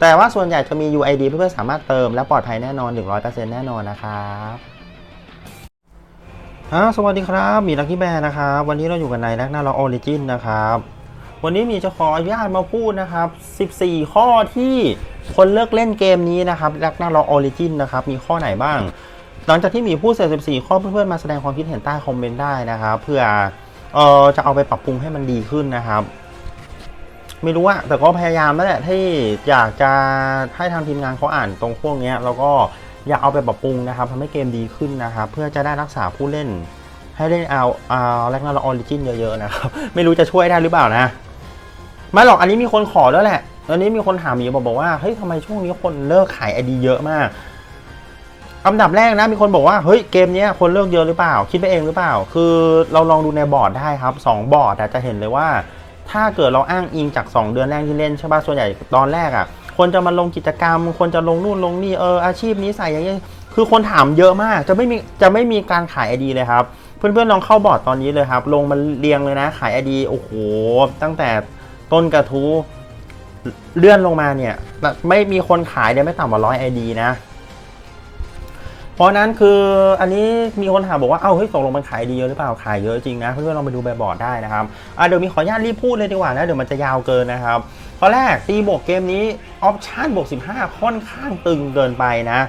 แต่ว่าส่วนใหญ่จะมี UID เพื่อนๆสามารถเติมและปลอดภัยแน่นอน 100%แน่นอนนะครับสวัสดีครับ มีลักกี้แบร์นะครับ วันนี้เราอยู่กันในแรกหน้าเราออริจินนะครับ วันนี้มีจะขออนุญาตมาพูดนะครับ 14 ข้อที่คนเลิกเล่นเกมนี้นะครับแรกหน้าเราออริจินนะครับ มีข้อไหนบ้าง หลังจากที่มีผู้เสร็จ14 ข้อเพื่อนๆมาแสดงความคิดเห็นใต้คอมเมนต์ได้นะครับ เพื่อเออจะเอาไปปรับปรุงให้มันดีขึ้นนะครับ ไม่รู้อะแต่ก็พยายามนั่นแหละที่อยากจะให้ทางทีมงานเขาอ่านตรงพวกเนี้ยแล้วก็อยากเอาไปปรับปรุงนะครับทำให้เกมดีขึ้นนะครับเพื่อจะได้รักษาผู้เล่น ให้เล่นเอาเอาแรกนาราออริจินเยอะๆนะครับไม่รู้จะช่วยได้หรือเปล่านะไม่หรอกอันนี้มีคนขอแล้วแหละอันนี้มีคนถามมีบอกบอกว่าเฮ้ยทำไมช่วงนี้คนเลิกขายไอดีเยอะมากอันดับแรกนะมีคนบอกว่าเฮ้ยเกมนี้คนเลิกเยอะหรือเปล่า คิดไปเองหรือเปล่า คือเราลองดูในบอร์ดได้ครับสองบอร์ดจะเห็นเลยว่า ถ้าเกิดเราอ้างอิงจาก 2 เดือนแรกที่เล่นใช่ป่ะส่วนใหญ่ตอนแรกอะ่ะคนจะมาลงกิจกรรม คนจะลงนู่นลงนี่เอออาชีพนี้ใส่อย่างเงี้ยคือคนถามเยอะมากจะไม่มีจะไม่มีการขายไอดีเลยครับ เพื่อนๆลองเข้าบอร์ดตอนนี้เลยครับ ลงมาเรียงเลยนะขายไอดีโอ้โหตั้งแต่ต้นกระทู้เลื่อนลงมาเนี่ยไม่มีคนขายเนี่ยไม่ต่ำกว่าร้อยไอดีนะ เพราะนั้นคืออันนี้มีคนถามบอกว่า เอ้าเฮ้ยตกลงมันขายดีเยอะหรือเปล่า ขายเยอะจริงนะ เพื่อนๆลองไปดูแบบบอร์ดได้นะครับอะเดี๋ยวมีขออนุญาตรีบพูดเลยดีกว่านะ เดี๋ยวมันจะยาวเกินนะครับข้อแรกตีบวกเกมนี้ออปชั่นบวก 15 ค่อนข้างตึงเกินไปนะ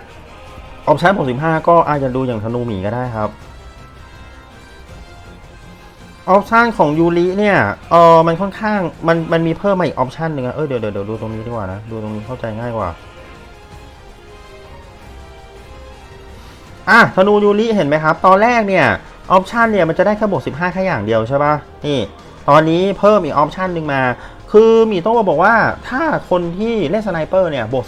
ออปชั่นบวก 15 ก็อาจจะดูอย่างธนูหมีก็ได้ครับออปชันของยูริเนี่ยเออมันค่อนข้างมันมันมีเพิ่มมาอีกออปชันหนึ่งอะเออเดี๋ยวเดี๋ยวเดี๋ยวดูตรงนี้ดีกว่านะ ดูตรงนี้เข้าใจง่ายกว่า อะธนูยูริเห็นไหมครับ ตอนแรกเนี่ยออปชันเนี่ยมันจะได้แค่บวก15 แค่อย่างเดียวใช่ปะนี่ ตอนนี้เพิ่มอีกออปชันหนึ่งมา คือมีต้องบอกว่าถ้าคนที่เล่นสไนเปอร์เนี่ยบวก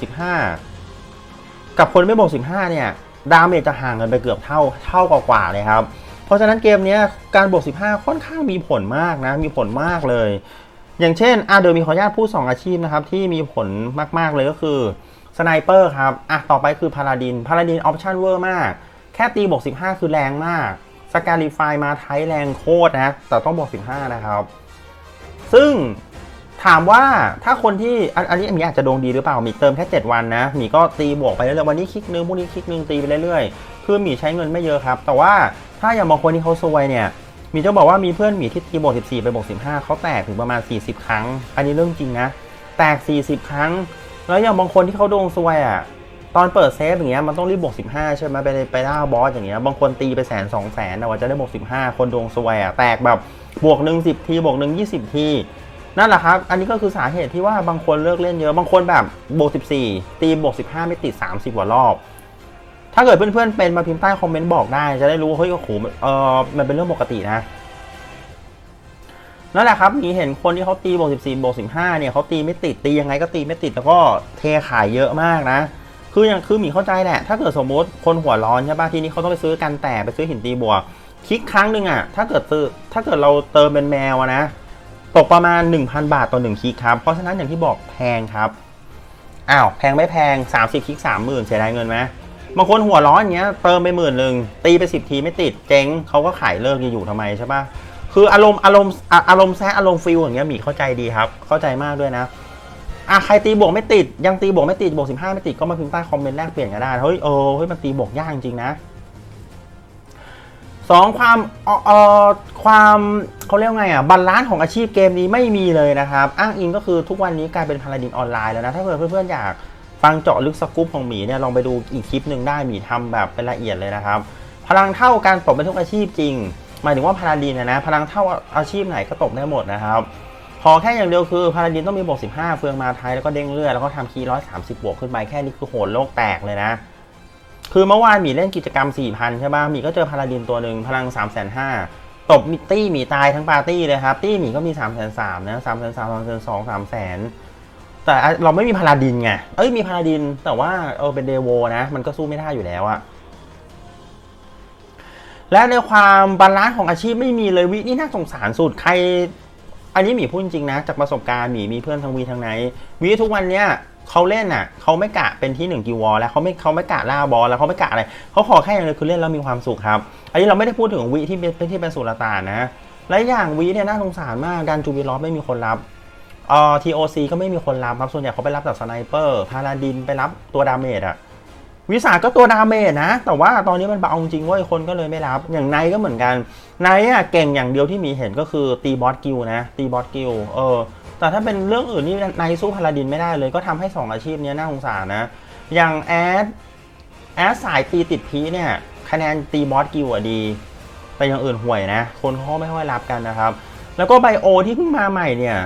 15 กับคนไม่บวก15 เนี่ย ดาเมจจะห่างกันไปเกือบเท่าเท่ากว่าๆเลยครับ เพราะฉะนั้นเกมนี้การบวก15 ค่อนข้างมีผลมากนะ มีผลมากเลย อย่างเช่นอะเดี๋ยวมีขออนุญาตพูด2อาชีพนะครับ ที่มีผลมากๆเลยก็คือสไนเปอร์ครับอะต่อไปคือพาราดินพาราดินออปชันเวอร์มาก แค่ตีบวก15 คือแรงมากสกาลิฟายมาไทยแรงโคตรนะ แต่ต้องบวก15 นะครับ ซึ่งถามว่าถ้าคนที่อันนี้อันนี้อาจจะดวงดีหรือเปล่ามีเติมแค่ 7 วันนะมีก็ตีบวกไปเรื่อยๆวันนี้คลิกนึงพรุ่งนี้คลิกนึงตีไปเรื่อยๆคือมีใช้เงินไม่เยอะครับ แต่ว่าถ้าอย่างบางคนที่เขาซวยเนี่ยมีจะบอกว่ามีเพื่อนหมีที่ตีบวก14 ไปบวก15เขาแตกถึงประมาณ 40 ครั้ง อันนี้เรื่องจริงนะ แตก 40 ครั้ง แล้วอย่างบางคนที่เขาดวงซวยอะ ตอนเปิดเซฟอย่างเงี้ยมันต้องรีบบวก 15 ใช่ไหมไปไปล่าบอสอย่างเงี้ยบางคนตีไปแสนสองแสนแต่ว่าจะได้บวก 15 คนดวงซวยอะแตกแบบบวกหนึ่งสิบทีบวกหนึ่งยี่สิบทีนั่นแหละครับ อันนี้ก็คือสาเหตุที่ว่าบางคนเลิกเล่นเยอะ บางคนแบบบวก 14 ตีบวก 15 ไม่ติด 30 กว่ารอบ ถ้าเกิดเพื่อนๆเป็นมาพิมพ์ใต้คอมเมนต์บอกได้ จะได้รู้เฮ้ยโอ้โหเออมันเป็นเรื่องปกตินะ นั่นแหละครับมีเห็นคนที่เขาตีบวก 14 บวก 15 เนี่ยเขาตีไม่ติด ตียังไงก็ตีไม่ติด แล้วก็เทขายเยอะมากนะ คืออย่างคือหมีเข้าใจแหละ ถ้าเกิดสมมติคนหัวร้อนใช่ป่ะ ทีนี้เขาต้องไปซื้อกันแต่ไปซื้อหินตีบวก คลิกครั้งหนึ่งอะถ้าเกิดซื้อ ถ้าเกิดเราเติมเป็นแมวนะ ตกประมาณ 1,000 บาทต่อ1คลิกครับ เพราะฉะนั้นอย่างที่บอกแพงครับ อ้าว แพงไม่แพง 30คลิก30,000เสียดายเงินไหมบางคนหัวร้อนอย่างเงี้ยเติมไปหมื่นหนึ่งตีไป10ทีไม่ติดเจ๊งเขาก็ขายเลิกอยู่ทำไมใช่ปะคืออารมณ์อารมณ์อะอารมณ์แซะอารมณ์ฟิลอย่างเงี้ยหมีเข้าใจดีครับ เข้าใจมากด้วยนะ อะใครตีบวกไม่ติด ยังตีบวกไม่ติดบวก15ไม่ติดก็มาพิมพ์ใต้คอมเมนต์แรกเปลี่ยนกันได้เฮ้ยเออเฮ้ยมันตีบวกยากจริงนะสองความเอ่อความเขาเรียกไงอะบาลานซ์ของอาชีพเกมนี้ไม่มีเลยนะครับ อ้างอิงก็คือทุกวันนี้กลายเป็นพาราดินออนไลน์แล้วนะ ถ้าเกิดเพื่อนๆอยากฟังเจาะลึกสกู๊ปของหมีเนี่ยลองไปดูอีกคลิปหนึ่งได้หมีทำแบบเป็นละเอียดเลยนะครับ พลังเท่าการตบเป็นทุกอาชีพจริงหมายถึงว่าพาราดินนะนะพลังเท่าอาชีพไหนก็ตบได้หมดนะครับ ขอแค่อย่างเดียวคือพาราดินต้องมีบวก 15 เฟืองมาไทยแล้วก็เด้งเลือดแล้วก็ทำคีย์130บบวกขึ้นไปแค่นี้คือโหนโลกแตกเลยนะ คือเมื่อวานหมีเล่นกิจกรรม4,000ใช่ป่ะหมีก็เจอพาราดินตัวหนึ่งพลัง3 5 0 0 0ตบมิตี้หมีตายทั้งปาร์ตี้เลยครับ ตี้หมีก็มี3 3 0 0 0นสามนะ3 3 0 0 0 3 2 3 0 0 0แต่เราไม่มีพาราดินไงเอ้ยมีพาราดินแต่ว่าเออเป็นเดโวนะ มันก็สู้ไม่ได้อยู่แล้วอะและในความบาลานซ์ของอาชีพไม่มีเลยวินี่น่าสงสารสุดใคร อันนี้หมีพูดจริงนะ จากประสบการณ์หมีมีเพื่อนทั้งวีทั้งไนวีทุกวันเนี้ยเขาเล่นอะเขาไม่กะเป็นที่หนึ่งกิวอลแล้วเขาไม่เขาไม่กะล่าบอลแล้วเขาไม่กะอะไรเขาขอแค่อย่างเดียวคือเล่นแล้วมีความสุขครับ อันนี้เราไม่ได้พูดถึงวิที่เป็นที่เป็นสุลต่านนะและอย่างวีเนี่ยน่าสงสารมากดันจูบิลอฟไม่มีคนรับเอ่อทีโอซีก็ไม่มีคนรับครับส่วนใหญ่เขาไปรับจากสไนเปอร์พาราดินไปรับตัวดาเมจอะ วิสาก็ตัวดาเมจนะ แต่ว่าตอนนี้มันเบาจริงเว้ยคนก็เลยไม่รับ อย่างไนก็เหมือนกันไนอะเก่งอย่างเดียวที่มีเห็นก็คือตีบอสกิลนะตีบอสกิลเออแต่ถ้าเป็นเรื่องอื่นนี่ไนสู้พาราดินไม่ได้เลย ก็ทำให้สองอาชีพนี้น่าสงสารนะ อย่างแอดแอดสายตีติดพีเนี่ยคะแนนตีบอสกิลอะดี แต่อย่างอื่นห่วยนะ คนเขาไม่ค่อยรับกันนะครับ แล้วก็ไบโอที่เพิ่งมาใหม่เนี่ย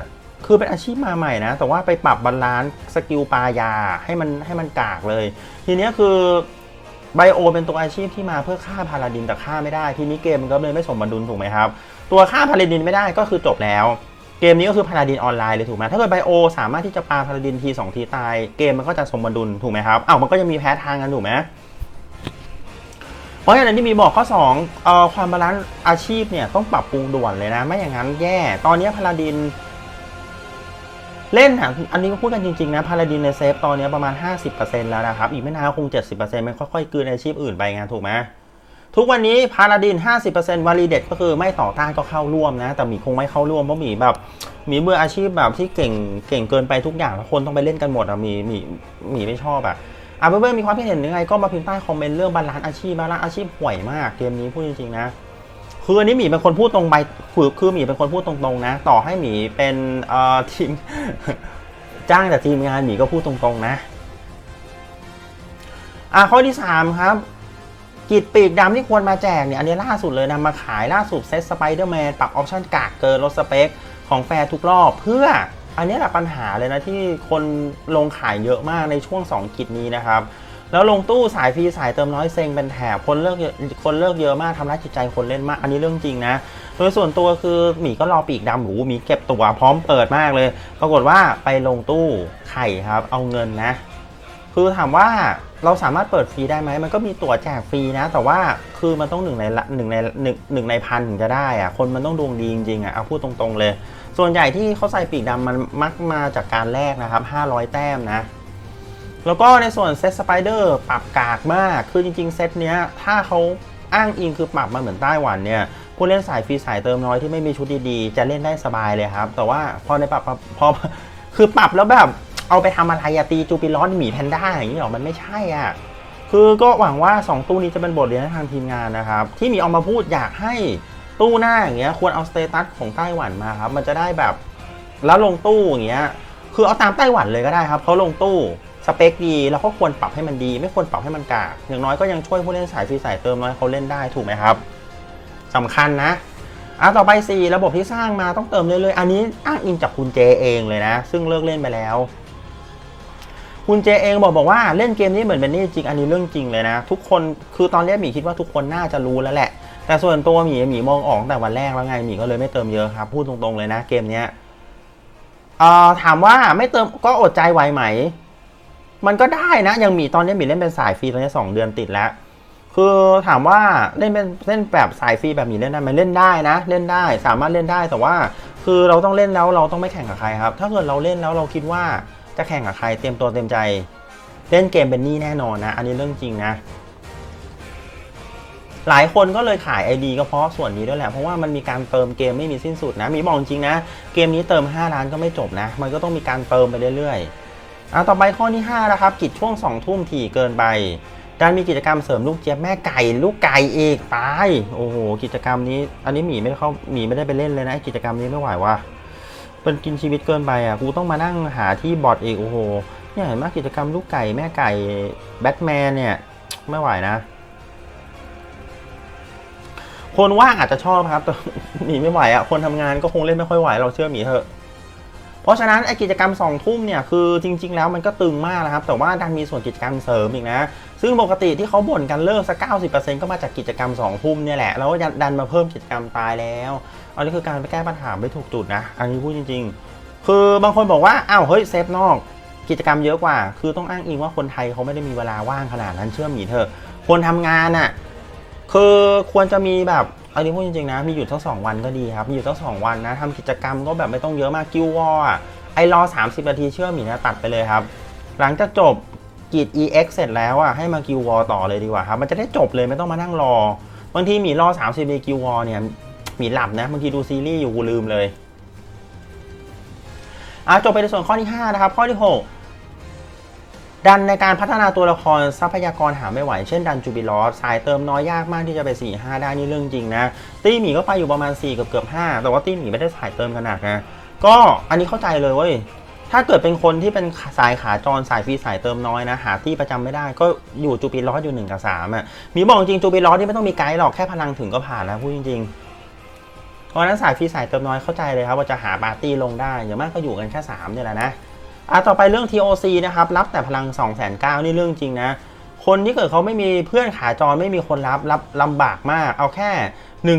คือเป็นอาชีพมาใหม่นะ แต่ว่าไปปรับบาลานซ์สกิลปายาให้มันให้มันกากเลย ทีเนี้ยคือไบโอเป็นตัวอาชีพที่มาเพื่อฆ่าพาราดินแต่ฆ่าไม่ได้ ทีนี้เกมมันก็เลยไม่สมดุลถูกไหมครับ ตัวฆ่าพาราดินไม่ได้ก็คือจบแล้ว เกมนี้ก็คือพาราดินออนไลน์เลยถูกไหมถ้าเกิดไบโอสามารถที่จะปาพาราดินทีสองทีตาย เกมมันก็จะสมดุลถูกไหมครับอ้าวมันก็จะมีแพ้ทางกันถูกไหมเพราะฉะนั้นที่มีบอกข้อ2เอ่อความบาลานซ์อาชีพเนี่ยต้องปรับปรุงด่วนเลยนะ ไม่อย่างนั้นแย่ ตอนนี้พาราดิน เล่นหาอันนี้ก็พูดกันจริงๆนะพาราดินในเซฟตอนนี้ประมาณ 50%แล้วนะครับ อีกไม่นานก็คง 70%มันค่อยๆกืนอาชีพอื่นไปไงถูกไหมทุกวันนี้พาราดิน 50%วาลีเด็ดก็คือไม่ต่อต้านก็เข้าร่วมนะ แต่หมีคงไม่เข้าร่วมเพราะหมีแบบหมีเบื่ออาชีพแบบที่เก่งเก่งเกินไปทุกอย่างแล้วคนต้องไปเล่นกันหมดอะหมีหมีหมีไม่ชอบอะอะเพื่อนๆมีความคิดเห็นยังไงก็มาพิมพ์ใต้คอมเมนต์เรื่องบาลานซ์อาชีพบาลานซ์อาชีพห่วยมากเกมนี้พูดจริงๆนะ คืออันนี้หมีเป็นคนพูดตรงไปคือคือหมีเป็นคนพูดตรงๆนะ ต่อให้หมีเป็นเอ่อทีมจ้างแต่ทีมงานหมีก็พูดตรงๆนะ อะข้อที่3ครับกิจปีกดำที่ควรมาแจกเนี่ยอันนี้ล่าสุดเลยนำมาขายล่าสุดเซตสไปเดอร์แมนปรับออปชั่นกากเกินลดสเปคของแฟร์ทุกรอบเพื่ออันนี้แหละปัญหาเลยนะที่คนลงขายเยอะมากในช่วง 2 กิจนี้นะครับ แล้วลงตู้สายฟรีสายเติมน้อยเซ็งเป็นแถบคนเลิกคนเลิกเยอะมากทำร้ายจิตใจคนเล่นมาก อันนี้เรื่องจริงนะ โดยส่วนตัวคือหมีก็รอปีกดำหรูหมีเก็บตัวพร้อมเปิดมากเลย ปรากฏว่าไปลงตู้ไข่ครับ เอาเงินนะ คือถามว่าเราสามารถเปิดฟรีได้ไหม มันก็มีตั๋วแจกฟรีนะ แต่ว่าคือมันต้องหนึ่งในละหนึ่งในหนึ่งหนึ่งในพันถึงจะได้อะคนมันต้องดวงดีจริงๆอะเอาพูดตรงๆเลย ส่วนใหญ่ที่เขาใส่ปีกดำมันมักมาจากการแลกนะครับ500 แต้มนะ แล้วก็ในส่วนเซตสไปเดอร์ปรับกากมาก คือจริงๆ เซตเนี้ยถ้าเขาอ้างอิงคือปรับมาเหมือนไต้หวันเนี่ยผู้เล่นสายฟรีสายเติมน้อยที่ไม่มีชุดดีๆ จะเล่นได้สบายเลยครับ แต่ว่าพอในปรับพอคือปรับแล้วแบบเอาไปทำอะไรอะตีจูปิลอนหมีแพนด้าอย่างนี้หรอ มันไม่ใช่อะ คือก็หวังว่า 2 ตู้นี้จะเป็นบทเรียนให้ทางทีมงานนะครับ ที่มีเอามาพูดอยากให้ตู้หน้าอย่างเงี้ยควรเอาสเตตัสของไต้หวันมาครับ มันจะได้แบบแล้วลงตู้อย่างเงี้ยคือเอาตามไต้หวันเลยก็ได้ครับเขาลงตู้ สเปคดีแล้วก็ควรปรับให้มันดี ไม่ควรปรับให้มันกากอย่างน้อยก็ยังช่วยผู้เล่นสายฟรีสายเติมน้อยเขาเล่นได้ถูกไหมครับสำคัญนะอะต่อไป4ระบบที่สร้างมาต้องเติมเรื่อยๆอันนี้อ้างอิงจากคุณเจเองเลยนะ ซึ่งเลิกเล่นไปแล้ว คุณเจเองบอกบอกว่าเล่นเกมนี้เหมือนเป็นนี่จริงอันนี้เรื่องจริงเลยนะ ทุกคนคือตอนแรกหมีคิดว่าทุกคนน่าจะรู้แล้วแหละ แต่ส่วนตัวหมีหมีมองออกตั้งแต่วันแรกแล้วไงหมีก็เลยไม่เติมเยอะครับพูดตรงๆเลยนะ เกมเนี้ยถามว่าไม่เติมก็อดใจไหวไหม มันก็ได้นะ ยังมีตอนนี้มีเล่นเป็นสายฟรีตอนนี้สองเดือนติดแล้ว คือถามว่าเล่นเป็นเล่นแบบสายฟรีแบบหมีเล่นได้ไหมเล่นได้นะ เล่นได้สามารถเล่นได้แต่ว่า คือเราต้องเล่นแล้วเราต้องไม่แข่งกับใครครับ ถ้าเกิดเราเล่นแล้วเราคิดว่าจะแข่งกับใครเตรียมตัวเตรียมใจ เล่นเกมเป็นหนี้แน่นอนนะ อันนี้เรื่องจริงนะหลายคนก็เลยขาย ID ก็เพราะส่วนนี้ด้วยแหละ เพราะว่ามันมีการเติมเกมไม่มีสิ้นสุดนะ มีบอกจริงนะ เกมนี้เติม 5 ล้านก็ไม่จบนะ มันก็ต้องมีการเติมไปเรื่อยๆ อะต่อไปข้อที่5นะครับกิจช่วง2ทุ่มถี่เกินไป การมีกิจกรรมเสริมลูกเจี๊ยบแม่ไก่ลูกไก่อีกตายโอ้โหกิจกรรมนี้ อันนี้หมีไม่ได้เข้าหมีไม่ได้ไปเล่นเลยนะกิจกรรมนี้ไม่ไหวว่ะเป็นกินชีวิตเกินไปอะกูต้องมานั่งหาที่บอทอีกโอ้โหเนี่ยเห็นไหมกิจกรรมลูกไก่แม่ไก่แบทแมนเนี่ยไม่ไหวนะ คนว่างอาจจะชอบครับแต่หมีไม่ไหวอะคนทำงานก็คงเล่นไม่ค่อยไหวเราเชื่อหมีเถอะ เพราะฉะนั้นไอกิจกรรมสองทุ่มเนี่ยคือจริง ๆ แล้วมันก็ตึงมากนะครับ แต่ว่าดันมีส่วนกิจกรรมเสริมอีกนะ ซึ่งปกติที่เขาบ่นกันเลิกสักเก้าสิบเปอร์เซ็นต์ก็มาจากกิจกรรมสองทุ่มเนี่ยแหละแล้วดันมาเพิ่มกิจกรรมตายแล้วอันนี้คือการไปแก้ปัญหาไม่ถูกจุดนะ อันนี้พูดจริง ๆ คือบางคนบอกว่าอ้าวเฮ้ยเซฟนอกกิจกรรมเยอะกว่า คือต้องอ้างอิงว่าคนไทยเขาไม่ได้มีเวลาว่างขนาดนั้นเชื่อมีเถอะคนทำงานอะ่ะคือควรจะมีแบบ เอานี้พูดจริงๆนะ มีอยู่ทั้งสองวันก็ดีครับ มีอยู่ทั้งสองวันนะทำกิจกรรมก็แบบไม่ต้องเยอะมากกิววออะไอรอ 30 นาทีเชื่อหมีนะตัดไปเลยครับ หลังจากจบกีด EX เสร็จแล้วอะให้มากิววอต่อเลยดีกว่าครับ มันจะได้จบเลยไม่ต้องมานั่งรอ บางทีหมีรอ 30นาทีกิววอเนี่ยหมีหลับนะบางทีดูซีรีส์อยู่กูลืมเลยอะจบไปในส่วนข้อที่ 5 นะครับ ข้อที่ 6 ดันในการพัฒนาตัวละครทรัพยากรหาไม่ไหว เช่นดันจูบิลอสสายเติมน้อยยากมากที่จะไป 4 5 ได้นี่เรื่องจริงนะ ตี้หมีก็ไปอยู่ประมาณ 4 เกือบเกือบ5แต่ว่าตี้หมีไม่ได้สายเติมขนาดนะ ก็อันนี้เข้าใจเลยเว้ยถ้าเกิดเป็นคนที่เป็นสายขาจรสายฟรีสายเติมน้อยนะ หาที่ประจำไม่ได้ก็อยู่จูบิลอสอยู่1กับ3อะหมีบอกจริงจูบิลอสที่ไม่ต้องมีไกด์หรอกแค่พลังถึงก็ผ่านแล้วพูดจริงๆเพราะฉะนั้นสายฟรีสายเติมน้อยเข้าใจเลยครับว่าจะหาปาร์ตี้ลงได้อย่างมากก็อยู่กันแค่3เนี่ยแหละนะ อะต่อไปเรื่อง TOC นะครับ รับแต่พลัง 2 9 0 0 0นี่เรื่องจริงนะ คนที่เกิดเขาไม่มีเพื่อนขาจรไม่มีคนรับรับลำบากมาก เอาแค่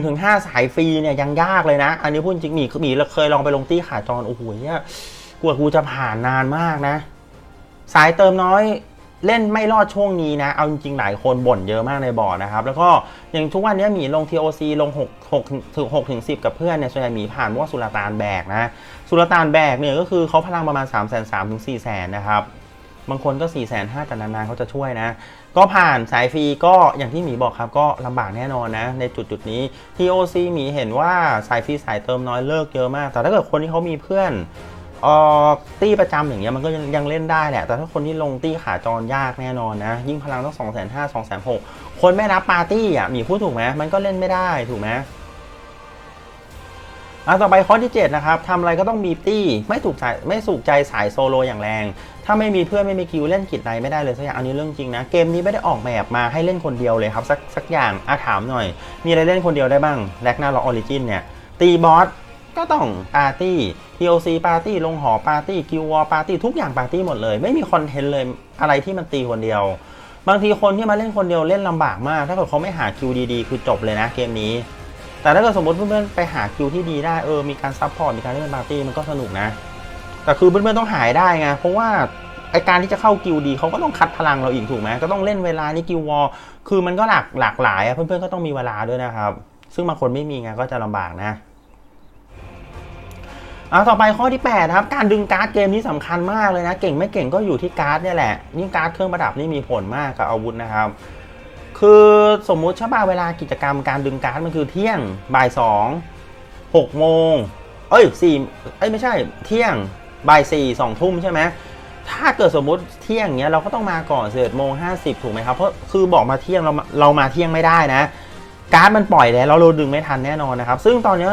1-5 สายฟรีเนี่ยยังยากเลยนะ อันนี้พูดจริงหมีหมีเคยลองไปลงตี้ขาจรโอ้โหเนี่ยกว่ากูจะผ่านนานมากนะ สายเติมน้อย เล่นไม่รอดช่วงนี้นะ เอาจริงๆ หลายคนบ่นเยอะมากในบอร์ดนะครับ แล้วก็อย่างทุกวันนี้หมีลง TOC ลง6 6ถึง6ถึง10 กับเพื่อนเนี่ยส่วนใหญ่มีผ่านพว่าสุลต่านแบกนะ สุลต่านแบกเนี่ยก็คือเขาพลังประมาณ 3 3 0 0 0ถึง4 0 0 0 0นะครับ บางคนก็ 4 5 0 0 0แต่นานๆเขาจะช่วยนะ ก็ผ่านสายฟรีก็อย่างที่หมีบอกครับก็ลำบากแน่นอนนะ ในจุดจุดนี้ TOC หมีเห็นว่าสายฟรีสายเติมน้อยเลิกเยอะมาก แต่ถ้าเกิดคนที่เขามีเพื่อน เออตี้ประจำอย่างเงี้ยมันก็ยังเล่นได้แหละ แต่ถ้าคนที่ลงตี้ขาจรยากแน่นอนนะ ยิ่งพลังต้อง2 5 0 0 0 2 6 0 0 0คนไม่รับปาร์ตี้อะมีพูดถูกไหมมันก็เล่นไม่ได้ถูกไหมอะต่อไปข้อที่ 7 นะครับทำอะไรก็ต้องมีตี้ไม่ถูกใจไม่สูกใจสายโซโลอย่างแรง ถ้าไม่มีเพื่อนไม่มีคิวเล่นกิจใดไม่ได้เลยสักอย่างอันนี้เรื่องจริงนะ เกมนี้ไม่ได้ออกแบบมาให้เล่นคนเดียวเลยครับ สักสักอย่างอะถามหน่อย มีอะไรเล่นคนเดียวได้บ้างแลกหน้าล็อกออริจินเนี่ยตีบอส ก็ต้องปาร์ตี้ TOC ปาร์ตี้ลงหอปาร์ตี้คิววอปาร์ตี้ทุกอย่างปาร์ตี้หมดเลย ไม่มีคอนเทนต์เลยอะไรที่มันตีคนเดียว บางทีคนที่มาเล่นคนเดียวเล่นลำบากมาก ถ้าเกิดเขาไม่หาคิวดีๆ คือจบเลยนะเกมนี้ แต่ถ้าเกิดสมมติเพื่อนๆไปหาคิวที่ดีได้เออมีการซัพพอร์ตมีการเล่นปาร์ตี้มันก็สนุกนะ แต่คือเพื่อนๆต้องหายได้ไงเพราะว่าไอการที่จะเข้ากิวดีเขาก็ต้องคัดพลังเราอีกถูกไหมก็ต้องเล่นเวลานี่กิววอลคือมันก็หลากหลากหลายอะเพื่อนๆก็ต้องมีเวลาด้วยนะครับ ซึ่งบางคนไม่มีไงก็จะลำบากนะ อาต่อไปข้อที่ 8 ครับ การดึงการ์ดเกมนี้สำคัญมากเลยนะ เก่งไม่เก่งก็อยู่ที่การ์ดเนี่ยแหละยิ่งการ์ดเครื่องประดับนี่มีผลมากกับอาวุธนะครับ คือสมมุติใช่ป่ะเวลากิจกรรมการดึงการ์ดมันคือเที่ยงบ่ายสองหกโมงเอ้ยสี่เอ้ยไม่ใช่เที่ยงบ่ายสี่สองทุ่มใช่ไหมถ้าเกิดสมมุติเที่ยงเนี้ยเราก็ต้องมาก่อนสิบโมงห้าสิบถูกไหมครับ เพราะคือบอกมาเที่ยงเราเรามาเที่ยงไม่ได้นะ การ์ดมันปล่อยแล้วเราดึงไม่ทันแน่นอนนะครับ ซึ่งตอนเนี้ย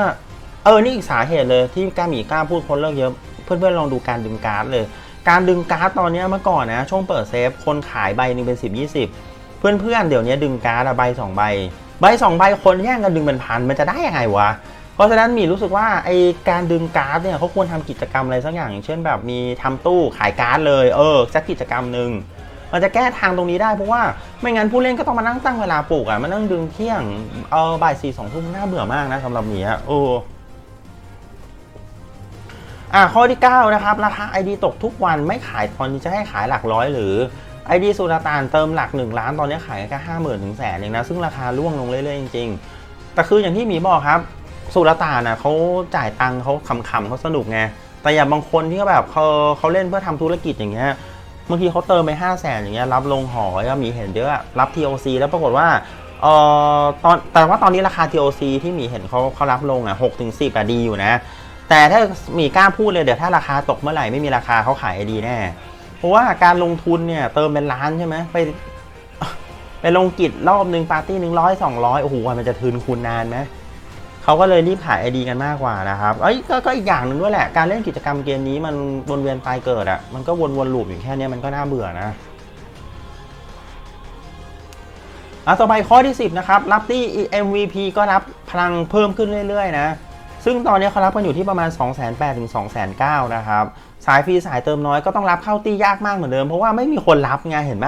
เออ นี่อีกสาเหตุเลยที่กล้าหมีกล้าพูดคนเลิกเยอะเพื่อนๆลองดูการดึงการ์ดเลย การดึงการ์ดตอนนี้เมื่อก่อนนะ ช่วงเปิดเซฟ คนขายใบหนึ่งเป็นสิบยี่สิบเพื่อนๆเดี๋ยวนี้ดึงการ์ดอะใบสองใบ ใบสองใบคนแย่งกันดึงเป็นพันมันจะได้ยังไงวะเพราะฉะนั้นมีรู้สึกว่าไอการดึงการ์ดเนี่ยเขาควรทำกิจกรรมอะไรสักอย่างอย่างเช่นแบบมีทำตู้ขายการ์ดเลยเออสักกิจกรรมหนึ่งมันจะแก้ทางตรงนี้ได้เพราะว่าไม่งั้นผู้เล่นก็ต้องมานั่งตั้งเวลาปลูกอะมานั่งดึงเที่ยงเออบ่ายสี่สองทุ่มน่าเบื่อมากนะสำหรับหมีอะโอ้ อะข้อที่ 9 นะครับ ราคา ID ตกทุกวันไม่ขายตอนนี้จะให้ขายหลักร้อยหรือไอดีสุลต่านเติมหลัก 1 ล้านตอนนี้ขายแค่ห้าหมื่นถึงแสนเองนะ ซึ่งราคาร่วงลงเรื่อยๆจริงๆ แต่คืออย่างที่หมีบอกครับ สุลต่านนะเขาจ่ายตังค์เขาขำๆเขาสนุกไงแต่อย่างบางคนที่เขาแบบเขาเขาเล่นเพื่อทำธุรกิจอย่างเงี้ยบางทีเขาเติมไป5 0 0แสนอย่างเงี้ยรับลงหอก็มีเห็นเยอะรับ TOC แล้วปรากฏว่าเอ่อตอนแต่ว่าตอนนี้ราคา TOC ที่หมีเห็นเขาเขารับลงอะหกถึงสิบอะดีอยู่นะ แต่ถ้ามีกล้าพูดเลยเดี๋ยวถ้าราคาตกเมื่อไหร่ไม่มีราคาเขาขายไอดีแน่ เพราะว่าการลงทุนเนี่ยเติมเป็นล้านใช่ไหมไปไปลงกิจรอบหนึ่งปาร์ตี้หนึ่งร้อยสองร้อยโอ้โหมันจะทุนคูณนานไหมเขาก็เลยรีบขายไอดีกันมากกว่านะครับเอ้ยกก็อีกอย่างหนึ่งด้วยแหละ การเล่นกิจกรรมเกมนี้มันวนเวียนตายเกิดอะ่ะมันก็วนๆลูปอยู่แค่นี้มันก็น่าเบื่อนะอะต่อไปข้อที่ 10 นะครับ รับที่ MVP ก็รับพลังเพิ่มขึ้นเรื่อย ๆ นะ ซึ่งตอนนี้เขารับกันอยู่ที่ประมาณ 2 8 0 0 0ถึง2 9 0 0นะครับ สายฟรีสายเติมน้อยก็ต้องรับเข้าตียากมากเหมือนเดิม เพราะว่าไม่มีคนรับไงเห็นไหม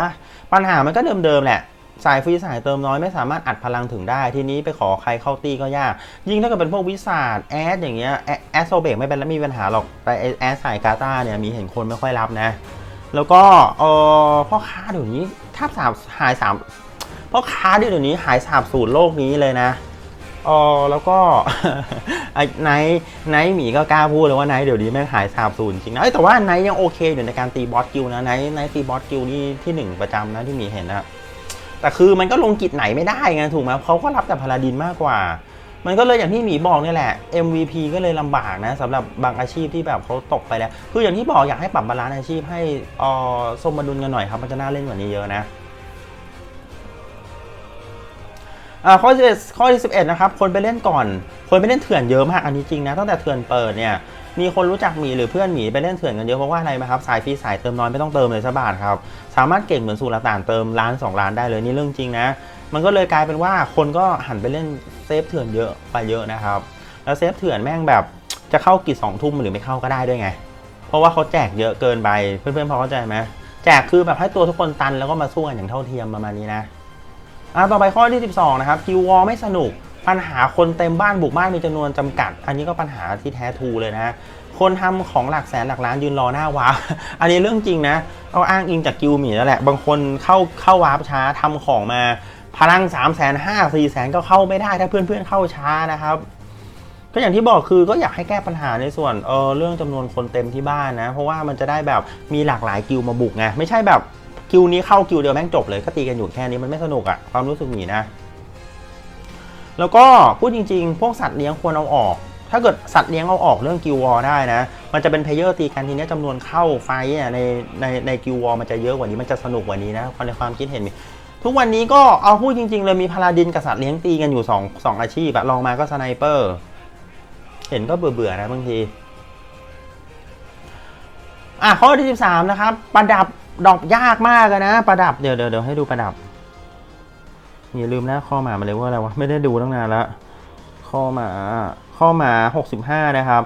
ปัญหามันก็เดิมๆแหละสายฟรีสายเติมน้อยไม่สามารถอัดพลังถึงได้ ทีนี้ไปขอใครเข้าตีก็ยาก ยิ่งถ้าเกิดเป็นพวกวิสาดแอดอย่างเงี้ยแอดโซเบกไม่เป็นแล้วมีปัญหาหรอก แต่แอดสายกาตาเนี่ยมีเห็นคนไม่ค่อยรับนะ แล้วก็เออพ่อค้าเดี๋ยวนี้แทบสามหายสามพ่อค้าเดี๋ยวนี้หายสาบสูญโลกนี้เลยนะ อ๋อแล้วก็ไนท์ไนท์หมีก็กล้าพูดเลยว่าไนท์เดี๋ยวนี้แม่งหายสาบสูญจริงนะแต่ว่าไนท์ยังโอเคอยู่ในการตีบอสกิลนะไนท์ไนท์ตีบอสกิลนี่ที่หนึ่งประจำนะที่หมีเห็นนะแต่คือมันก็ลงกิจไหนไม่ได้ไงถูกไหมเขาก็รับแต่พาราดินมากกว่า มันก็เลยอย่างที่หมีบอกนี่แหละ MVP ก็เลยลำบากนะสำหรับบางอาชีพที่แบบเขาตกไปแล้ว คืออย่างที่บอกอยากให้ปรับบาลานซ์อาชีพให้เออสมดุลกันหน่อยครับมันจะน่าเล่นกว่านี้เยอะนะ อ่าข้อ11ข้อที่11นะครับคนไปเล่นก่อน คนไปเล่นเถื่อนเยอะมากอันนี้จริงนะตั้งแต่เถื่อนเปิดเนี่ยมีคนรู้จักหมีหรือเพื่อนหมีไปเล่นเถื่อนกันเยอะเพราะว่าอะไรไหมครับสายฟรีสายเติมน้อยไม่ต้องเติมเลยสักบาทครับสามารถเก่งเหมือนสูรต่านเติมล้าน2ล้านได้เลยนี่เรื่องจริงนะ มันก็เลยกลายเป็นว่าคนก็หันไปเล่นเซฟเถื่อนเยอะไปเยอะนะครับแล้วเซฟเถื่อนแม่งแบบจะเข้ากี่สองทุ่มหรือไม่เข้าก็ได้ด้วยไง เพราะว่าเขาแจกเยอะเกินไปเพื่อนๆพอเข้าใจไหมแจกคือแบบให้ตัวทุกคนตันแล้วก็มาสู้กันอย่างเท่าเทียมประมาณนี้นะ อะต่อไปข้อที่ 12 นะครับคิววอลไม่สนุกปัญหาคนเต็มบ้านบุกบ้านมีจำนวนจำกัด อันนี้ก็ปัญหาที่แท้ทูเลยนะคนทำของหลักแสนหลักล้านยืนรอหน้าวาร์ปอันนี้เรื่องจริงนะเอาอ้างอิงจากกิวมีนั่นแหละ บางคนเข้าเข้าวาร์ปช้าทำของมาพลัง3 5 0 0 0 0 4 0 0 0 0ก็เข้าไม่ได้ถ้าเพื่อนๆเข้าช้านะครับ ก็อย่างที่บอกคือก็อยากให้แก้ปัญหาในส่วนเออเรื่องจำนวนคนเต็มที่บ้านนะ เพราะว่ามันจะได้แบบมีหลากหลายกิวมาบุกไงไม่ใช่แบบ กิวนี้เข้ากิวเดียวแม่งจบเลยก็ตีกันอยู่แค่นี้มันไม่สนุกอะความรู้สึกหมีนะ แล้วก็พูดจริงๆ พวกสัตว์เลี้ยงควรเอาออก ถ้าเกิดสัตว์เลี้ยงเอาออกเรื่องกิววอลได้นะ มันจะเป็นเพลเยอร์ตีกันทีนี้จำนวนเข้าไฟเนี่ยในในในกิววอลมันจะเยอะกว่านี้มันจะสนุกกว่านี้นะในความคิดเห็นทุกวันนี้ก็เอาพูดจริงๆเลยมีพาราดินกับสัตว์เลี้ยงตีกันอยู่สองสองอาชีพอะลองมาก็สไนเปอร์ เห็นก็เบื่อๆนะบางที อะข้อที่ 13 นะครับ ประดับ ดอกยากมากอะนะ ประดับเดี๋ยวเดี๋ยวเดี๋ยวให้ดูประดับอย่าลืมนะข้อหมามาเลยว่าอะไรวะไม่ได้ดูตั้งนานละข้อหมาข้อหมา65นะครับ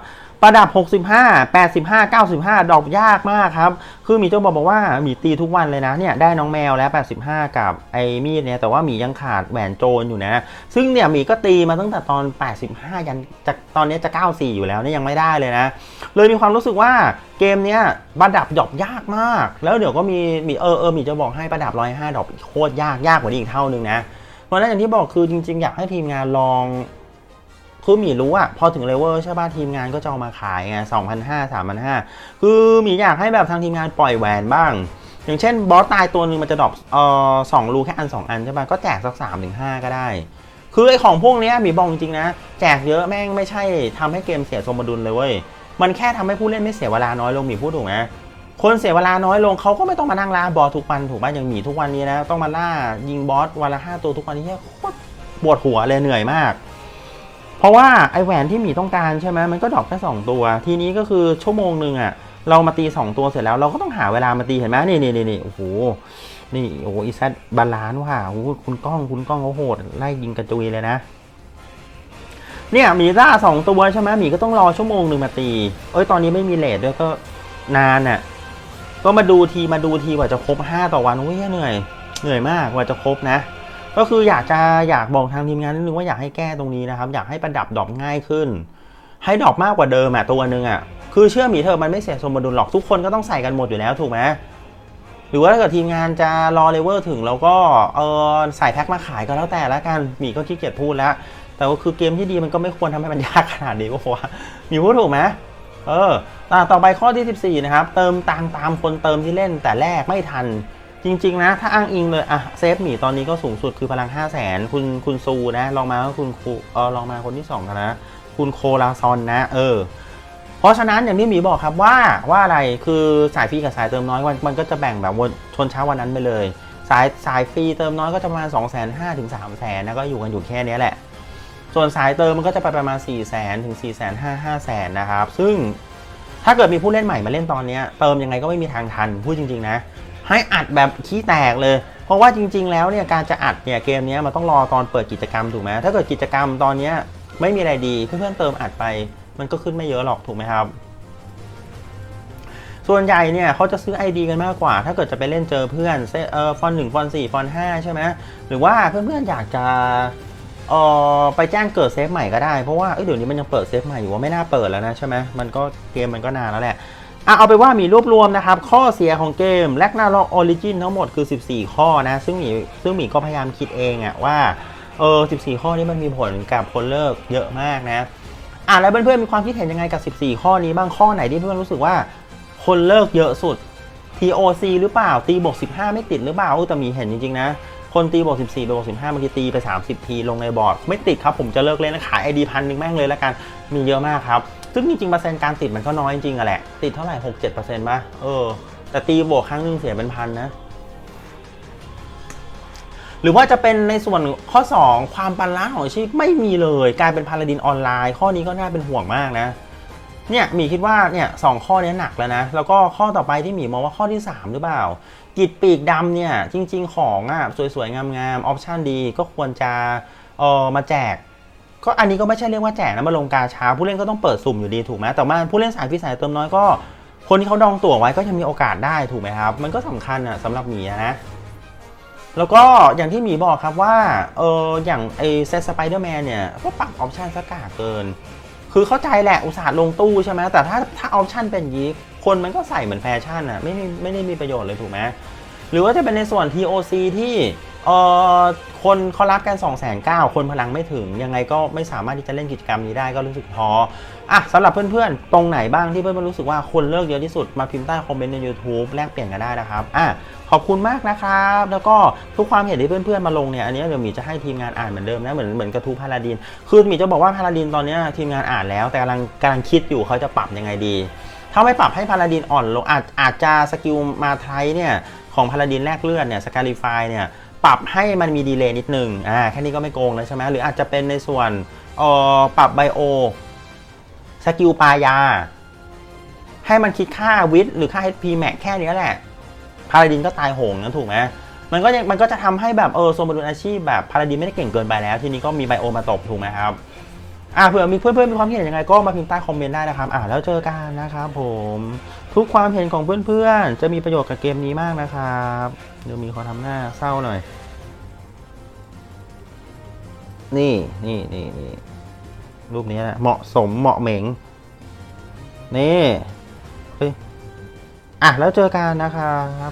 ระดับ 65 85 95 ดอกยากมากครับ คือมีโจบอกบอกว่ามีตีทุกวันเลยนะเนี่ยได้น้องแมวแล้ว 85 กับไอ้มีดเนี่ยแต่ว่ามียังขาดแหวนโจรอยู่นะ ซึ่งเนี่ยมีก็ตีมาตั้งแต่ตอน 85 ยันจะตอนนี้จะ 94 อยู่แล้วเนี่ยยังไม่ได้เลยนะ เลยมีความรู้สึกว่าเกมเนี้ยประดับดอกยากมาก แล้วเดี๋ยวก็มีมีเออเออมีจะบอกให้ประดับ 105 ดอกโคตรยากยากกว่านี้อีกเท่านึงนะเพราะฉะนั้นอย่างที่บอกคือจริง ๆ อยากให้ทีมงานลอง คือหมีรู้อะพอถึงเลเวลใช่ป่ะทีมงานก็จะเอามาขายไงสองพันห้าสามพันห้าคือหมีอยากให้แบบทางทีมงานปล่อยแหวนบ้าง อย่างเช่นบอสตายตัวหนึ่งมันจะดรอปเอ่อสองรูแค่อันสองอันใช่ป่ะก็แจกสักสามถึงห้าก็ได้ คือไอของพวกนี้หมีบอกจริงๆนะ แจกเยอะแม่งไม่ใช่ทำให้เกมเสียสมดุลเลยเว้ยมันแค่ทำให้ผู้เล่นไม่เสียเวลาน้อยลงหมีพูดถูกไหมคนเสียเวลาน้อยลงเขาก็ไม่ต้องมานั่งล่าบอสทุกวันถูกป่ะอย่างหมีทุกวันนี้นะต้องมาล่ายิงบอสวันละห้าตัวทุกวันนี้โคตรปวดหัวเลยเหนื่อยมาก เพราะว่าไอแหวนที่หมีต้องการใช่ไหมมันก็ดรอปแค่สองตัว ทีนี้ก็คือชั่วโมงหนึ่งอะเรามาตีสองตัวเสร็จแล้วเราก็ต้องหาเวลามาตีเห็นไหมนี่นี่นี่นโอ้โหนี่โอ้โหอีแซดบาลานซ์ว่ะโอ้โหคุณกล้องคุณกล้องเขาโหดไล่ยิงกระจุยเลยนะ เนี่ยหมีล่าสองตัวใช่ไหมหมีก็ต้องรอชั่วโมงหนึ่งมาตี เอ้ยตอนนี้ไม่มีเลทด้วยก็นานอะก็มาดูทีมาดูทีกว่าจะครบห้าต่อวันโอ้ยเหนื่อย เหนื่อยมากกว่าจะครบนะ ก็คืออยากจะอยากบอกทางทีมงานนิดนึงว่าอยากให้แก้ตรงนี้นะครับ อยากให้ประดับดอกง่ายขึ้น ให้ดอกมากกว่าเดิมอะตัวหนึ่งอะคือเชื่อมีเธอมันไม่เสียสมดุลหรอกทุกคนก็ต้องใส่กันหมดอยู่แล้วถูกไหมหรือว่าถ้าเกิดทีมงานจะรอเลเวลถึงแล้วก็เออใส่แพ็คมาขายก็แล้วแต่ละกันหมีก็ขี้เกียจพูดแล้ว แต่ว่าคือเกมที่ดีมันก็ไม่ควรทำให้มันยากขนาดนี้ก็ว่ามีพูดถูกไหมเออต่อไปข้อที่ 14 นะครับ เติมตังตามคนเติมที่เล่นแต่แรกไม่ทัน จริง ๆ นะ ถ้าอ้างอิงเลยอะเซฟหมีตอนนี้ก็สูงสุดคือพลัง 5 0 0แสนคุณคุณซูนะลองมาก็คุณคูเออลองมาคนที่2กันนะ คุณโคลาซอนนะ เออ เพราะฉะนั้นอย่างที่หมีบอกครับว่าว่าอะไรคือสายฟรีกับสายเติมน้อยมันมันก็จะแบ่งแบบวันชนเช้าวันนั้นไปเลย สายสายฟรีเติมน้อยก็จะประมาณ 2 5 0 0 0ถึง3 0 0 0 0นะก็อยู่กันอยู่แค่นี้แหละ ส่วนสายเติมมันก็จะไปประมาณ 4 0 0 0 0 0ถึง4 5 0 0 0 0 0 0นะครับซึ่งถ้าเกิดมีผู้เล่นใหม่มาเล่นตอนนี้เติมยังไงก็ไม่มีทางทันพูดจริง ๆ นะ ให้อัดแบบขี้แตกเลย เพราะว่าจริง ๆ แล้วเนี่ยการจะอัดเนี่ยเกมนี้มันต้องรอตอนเปิดกิจกรรมถูกไหมถ้าเกิดกิจกรรมตอนนี้ไม่มีอะไรดีเพื่อนๆเติมอัดไป มันก็ขึ้นไม่เยอะหรอกถูกไหมครับ ส่วนใหญ่เนี่ยเขาจะซื้อ ID กันมากกว่า ถ้าเกิดจะไปเล่นเจอเพื่อนเซเออฟอนหนึ่งฟอนสี่ฟอนห้าใช่ไหมหรือว่าเพื่อนๆอยากจะเออไปแจ้งเกิดเซฟใหม่ก็ได้เพราะว่าเอ้ยเดี๋ยวนี้มันยังเปิดเซฟใหม่อยู่ว่าไม่น่าเปิดแล้วนะใช่ไหมมันก็เกมมันก็นานแล้วแหละ อะเอาไปว่ามีรวบรวมนะครับ ข้อเสียของเกมแลกนาล็อกออริจินทั้งหมดคือ 14 ข้อนะ ซึ่งหมีซึ่งหมีก็พยายามคิดเองอะว่าเออ 14 ข้อนี้มันมีผลกับคนเลิกเยอะมากนะอะแล้วเพื่อนๆมีความคิดเห็นยังไงกับ 14 ข้อนี้บ้างข้อไหนที่เพื่อนรู้สึกว่าคนเลิกเยอะสุด TOC หรือเปล่าตีบวก15 ไม่ติดหรือเปล่าแต่มีเห็นจริงๆนะคนตีบวก14ไปบวก15บางทีตีไป 30 ทีลงในบอร์ด ไม่ติดครับผมจะเลิกเล่นนะขายไอดีพันหนึ่งแม่งเลยแล้วกันมีเยอะมากครับ ซึ่งจริงๆเปอร์เซ็นต์การติดมันก็น้อยจริงๆอะแหละ ติดเท่าไหร่6 7เจ็ดเปอร์เซ็นต์ป่ะเออ แต่ตีบวกครั้งหนึ่งเสียเป็นพันนะ หรือว่าจะเป็นในส่วนข้อ 2 ความปันล้าของอาชีพไม่มีเลย กลายเป็นพาราดินออนไลน์ ข้อนี้ก็น่าเป็นห่วงมากนะเนี่ยหมีคิดว่าเนี่ยสองข้อนี้หนักแล้วนะ แล้วก็ข้อต่อไปที่หมีมองว่าข้อที่ 3 หรือเปล่า กิจปีกดำเนี่ยจริง ๆ ของอะสวยๆ งามๆออปชั่นดีก็ควรจะเออมาแจก ก็อันนี้ก็ไม่ใช่เรียกว่าแจกนะมาลงกาช้าผู้เล่นก็ต้องเปิดสุ่มอยู่ดีถูกไหมแต่ว่าผู้เล่นสายพิเศษเติมน้อยก็ คนที่เขาดองตั๋วไว้ก็ยังมีโอกาสได้ถูกไหมครับ มันก็สำคัญอะสำหรับหมีนะแล้วก็อย่างที่หมีบอกครับว่าเอออย่างไอเซตสไปเดอร์แมนเนี่ยก็ปรับออปชันสกาเกิน คือเข้าใจแหละอุตส่าห์ลงตู้ใช่ไหมแต่ถ้าถ้าออปชันเป็นยางยี้คนมันก็ใส่เหมือนแฟชั่นอะไม่ไม่ไม่ได้มีประโยชน์เลยถูกไหมหรือว่าจะเป็นในส่วน TOC ที่ เออคนเขารับกัน2 9 0 0 0คนพลังไม่ถึง ยังไงก็ไม่สามารถที่จะเล่นกิจกรรมนี้ได้ก็รู้สึกท้ออะสำหรับเพื่อนๆ ตรงไหนบ้างที่เพื่อนๆรู้สึกว่าคนเลิกเยอะที่สุดมาพิมพ์ใต้คอมเมนต์ใน YouTube แลกเปลี่ยนกันได้นะครับอะขอบคุณมากนะครับ แล้วก็ทุกความเห็นที่เพื่อนๆมาลงเนี่ยอันนี้เดี๋ยวมีจะให้ทีมงานอ่านเหมือนเดิมนะเหมือนเหมือนกระทู้พาราดิน คือมีจะบอกว่าพาราดินตอนนี้ทีมงานอ่านแล้ว แต่กำลังกำลังคิดอยู่เขาจะปรับยังไงดี ถ้าไม่ปรับให้พาราดินอ่อนลงอาจอาจจะสกิลมาไทยเนี่ยของพาราดินแลกเลือดเนี่ยสกาลิฟายเนี่ย ปรับให้มันมีดีเลย์นิดนึงอ่าแค่นี้ก็ไม่โกงแล้วใช่ไหมหรืออาจจะเป็นในส่วนเอ่อปรับไบโอสกิลปายา ให้มันคิดค่าวิทหรือค่า HP max แค่นี้แหละ พาราดินก็ตายโหงนะถูกไหมมันก็ยังมันก็จะทำให้แบบเออโซนบรรลุอาชีพแบบพาราดินไม่ได้เก่งเกินไปแล้ว ทีนี้ก็มีไบโอมาตบถูกไหมครับ อ่าเผื่อมีเพื่อนๆมีความคิดเห็นยังไงก็มาพิมพ์ใต้คอมเมนต์ได้นะครับอ่าแล้วเจอกันนะครับผมทุกความเห็นของเพื่อนๆ จะมีประโยชน์กับเกมนี้มากนะครับเดี๋ยวมีขอทำหน้าเศร้าหน่อย นี่นี่นี่นี่รูปนี้นะเหมาะสมเหมาะเหม็งนี่เฮ้ยอะแล้วเจอกันนะครับ